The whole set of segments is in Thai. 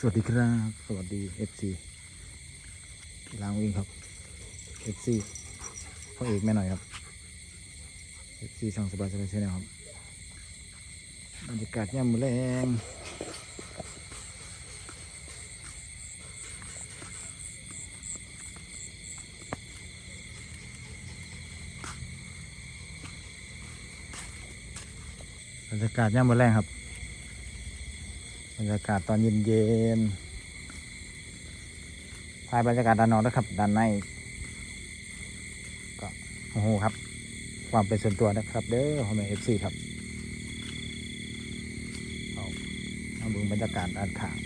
สวัสดีครับ สวัสดี FC ลางวิ่งครับ FC พ่อเอกแม่หน่อยครับ FC ช่องสบายสบายเชนครับบรรยากาศย่ำมือแรงบรรยากาศย่ำมือแรงครับ รรยากาศตอนเย็นๆภายบรรยากาศด้านนอกนะครับ ด้านใน ก็โอ้โหครับ ความเป็นส่วนตัวนะครับ เด้อพ่อมเอฟซีครับเอาเอาบึงบรรยากาศด้านข้าง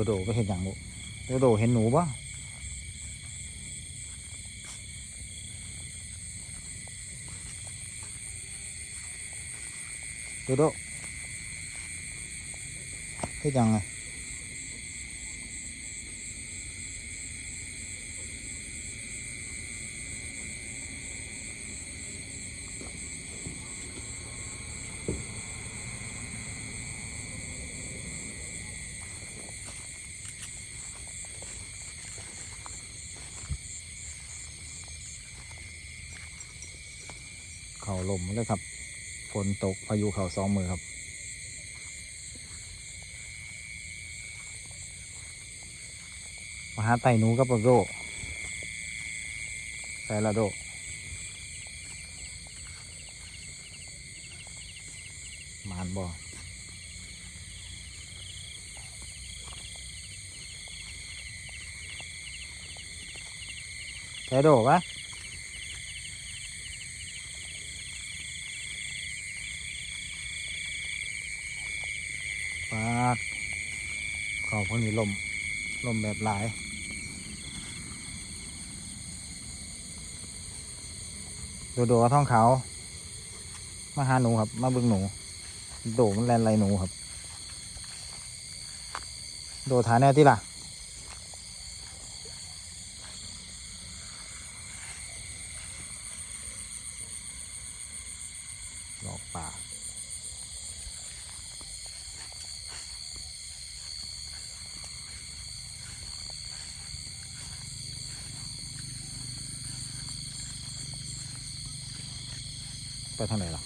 โดโดไปเห็นอย่างบุโดโดเห็นหนูปะโดโดเห็นยังไง เขาลมเลยครับ ฝนตกพายุเขาสองมือครับมาหาไต่หนูกับโดใส่ละโดมานบ่ใส่โดปะปาดเขา พวกนี้ลมลมแบบหลายโดโดกับท้องขาวมาหาหนูครับ มาบึงหนู โดมันแลนไรหนูครับ โดฐานแน่ที่ล่ะ หลอกป่า ไปทางไหนล่ะ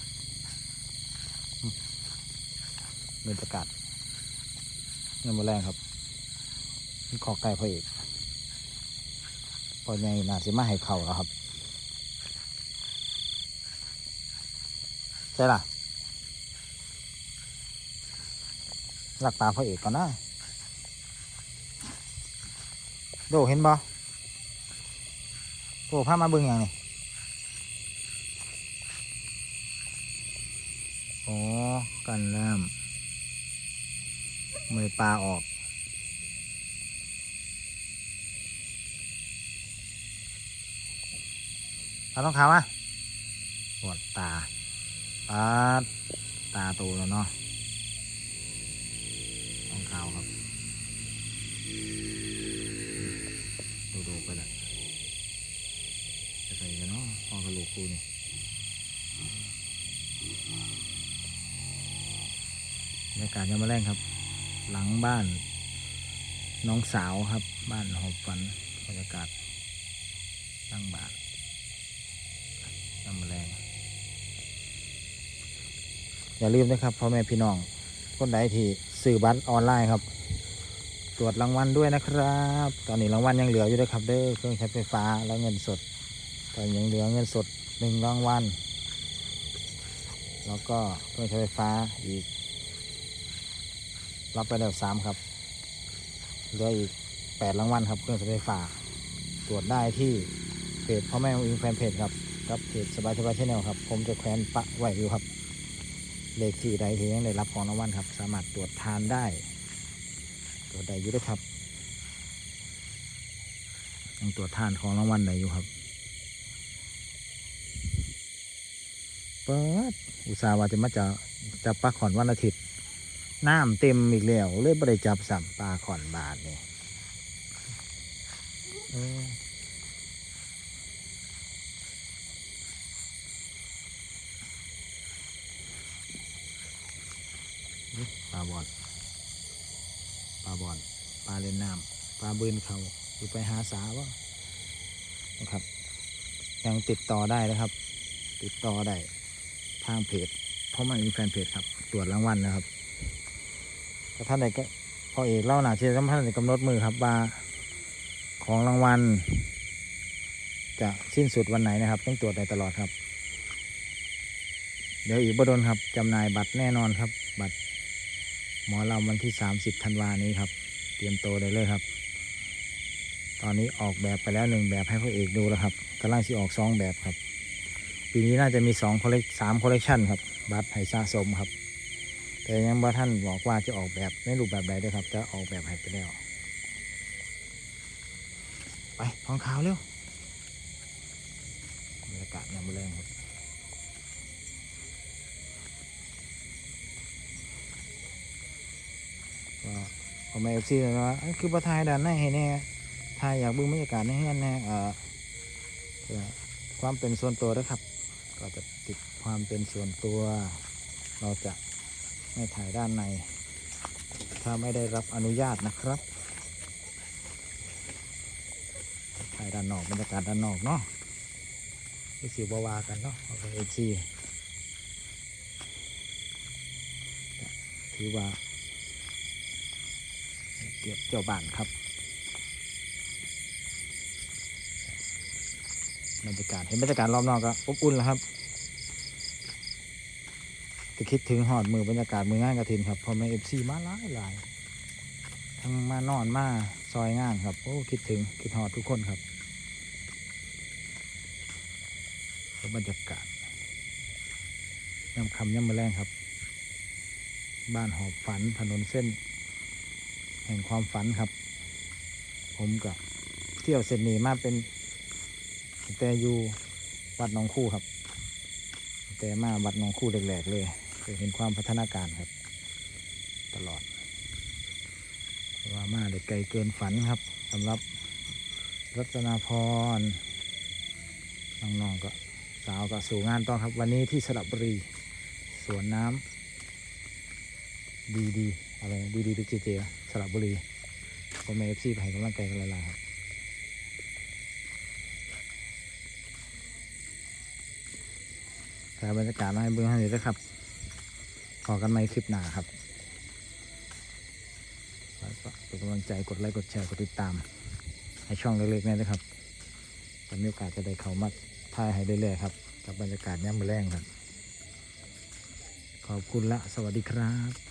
อืมบรรยากาศเงินมาแรงครับขอไก่พระเอกพอใหญ่น่าสิมาให้เข่าแล้วครับ ใช่ล่ะหลักตาพระเอกก่อนนะโดเห็นบ่โอ้พามาเบิ่งอย่างนี้ อ๋อ กันแล้มเมยปลาออก เราต้องขาวะปวดตาปาตาโตแล้วเนาะ ต้องขาวครับ ดูดูไปเลยจะใส่กันเนาะพอกระโหลกคูนี่ บรรยากาศยามมาแรงครับ หลังบ้าน น้องสาวครับ บ้านหอบฝันบรรยากาศตั้งบ้านยามมาแรงอย่าลืมนะครับพ่อแม่พี่น้องคนใดที่ซื้อบัตรออนไลน์ครับ ตรวจรางวัลด้วยนะครับ ตอนนี้รางวัลยังเหลืออยู่ด้วยครับเด้อเครื่องใช้ไฟฟ้าและเงินสดตอนยังเหลือเงินสดหนึ่งรางวัลแล้วก็เครื่องใช้ไฟฟ้าอีก รับไปแล้วสามครับเหลืออีกแปดรางวัลครับเครื่องใช้ไฟฟ้าตรวจได้ที่เพจพ่อแม่อิงแฟนเพจครับกับเพจสบายสบายชแนลครับ ผมจะแขวนปะไว้อยู่ครับ เลขที่ใดที่ยังได้รับของรางวัลครับ สามารถตรวจทานได้ ตรวจได้อยู่ด้วยครับยังตรวจทานของรางวัลได้อยู่ครับเปิดอุตส่าห์ว่าจะมาจะจับปลาขอนวันอาทิตย์ น้ำเต็มอีกแล้วเลยบ่ได้จับสัมปลาขอนบาทนี่เนี่ปลาบอดปลาบอดปลาเล่นน้ำปลาบืนเขาอยู่ไปหาสาวะนะครับ ยังติดต่อได้นะครับ ติดต่อได้ทางเพจเพราะมันมีแฟนเพจครับตรวจรางวัลนะครับ ถ้าท่านใดก็พอเอกเล่าหนาเชื่อท่านใดกำหนดมือครับว่าของรางวัล จะสิ้นสุดวันไหนนะครับ ต้องตรวจได้ตลอดครับ เดี๋ยวอีกบดลครับจำหน่ายบัตรแน่นอนครับ บัตรหมอลำวันที่ 30ธันวานี้ครับ เตรียมโตวได้เลยครับ ตอนนี้ออกแบบไปแล้วหนึ่งแบบให้พระเอกดูแล้วครับกำลังสิออกสองแบบครับ ปีนี้น่าจะมีสองคอลเลกสามคอลเลกชันครับ บัตรให้สะสมครับ แต่ยังว่าท่านบอกว่าจะออกแบบในรูปแบบใดด้วยครับจะออกแบบให้ไปแล้วไปทองขาวเร็วบรรยากาศยามมื้อแรงครับก็พอมาเอฟซีเลยว่าคือประทายด้านในให้แน่ทายอยากบึ้งบรรยากาศในเฮือนแน่เอ่อความเป็นส่วนตัวด้วยครับ ก็จะติดความเป็นส่วนตัว เราจะ ไม่ถ่ายด้านใน ถ้าไม่ได้รับอนุญาตนะครับ ถ่ายด้านนอกบรรยากาศด้านนอกเนาะที่สิบวากันเนาะเอาไปเอซีถือว่าเกียรติเจ้าบ้านครับบรรยากาศเห็นบรรยากาศรอบนอกก็อบอุ่นแล้วครับ จะคิดถึงหอดมือบรรยากาศมืองานกระถินครับพอมาเอฟซีมาหลายหลายทั้งมานอนมาซอยงานครับโอ้คิดถึงคิดหอดทุกคนครับแล้วบรรยากาศย่ำคำย่ำมะแรงครับ บ้านหอบฝันถนนเส้น แห่งความฝันครับ ผมกับเที่ยวเส้นนี้มาเป็นแต่อยู่วัดหนองคู่ครับ แต่มาวัดหนองคู่แรกๆเลย เคยเห็นความพัฒนาการครับ ตลอด ว่ามาได้ไกลเกินฝันครับสำหรับรัตนาพรน้องๆก็สาวก็สู่งานต่อครับ วันนี้ที่สระบุรีสวนน้ำดีดีๆอะไรดีดีดีเจเจสระบุรีผมเอฟซีไปให้กำลังใจกันหลายๆครับถ่บรรยากาศมาให้เบื้องให้เลยนะครับ ขอกันไหมคลิปหน้าครับฝากเป็นกำลังใจกดไลค์กดแชร์กดติดตาม ให้ช่องเล็กๆนี่นะครับจะมีโอกาสจะได้เข้ามาถ่ายให้เรื่อยๆครับกับบรรยากาศย่ำแรงครับ ขอบคุณละ สวัสดีครับ